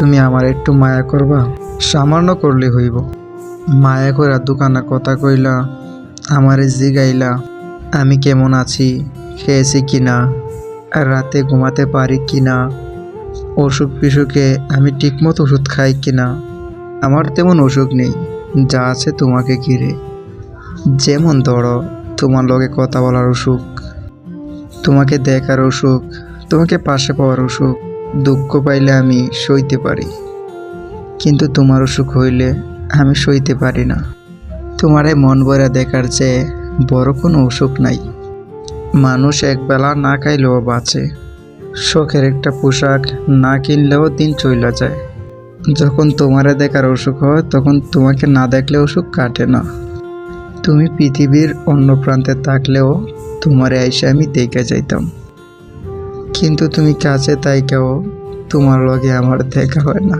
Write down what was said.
তুমি আমার একটু মায়া করবা? সামান্য করলে হইব। মায়া কইরা দোকানের কথা কইলা, আমারে জিগাইলা, আমি কেমন আছি, খেয়েছি কি না রাতে ঘুমাতে পারি কি না অসুখ বিসুখে আমি ঠিকমতো ওষুধ খাই কি না আমার তেমন অসুখ নেই, যা আছে তোমাকে ঘিরে। যেমন ধরো, তোমার লগে কথা বলার অসুখ, তোমাকে দেখার অসুখ, তোমাকে পাশে পাওয়ার অসুখ দুঃখ পাইলে আমি সইতে পারি। কিন্তু তোমার অসুখ হইলে আমি সইতে পারি না। তোমারে মন ভরা দেখার চেয়ে বড় কোনো অসুখ নাই। মানুষ একবেলা না খাইলেও বাঁচে। শখের একটা পোশাক না কিনলেও দিন চইলা যায়। যখন তোমারে দেখার অসুখ হয়, তখন তোমাকে না দেখলে অসুখ কাটে না। তুমি পৃথিবীর অন্য প্রান্তে থাকলেও তোমারে আইসে আমি দেখে যাইতাম। কিন্তু তুমি কাছে তাই কেউ তোমার লগে আমার দেখা হয় না।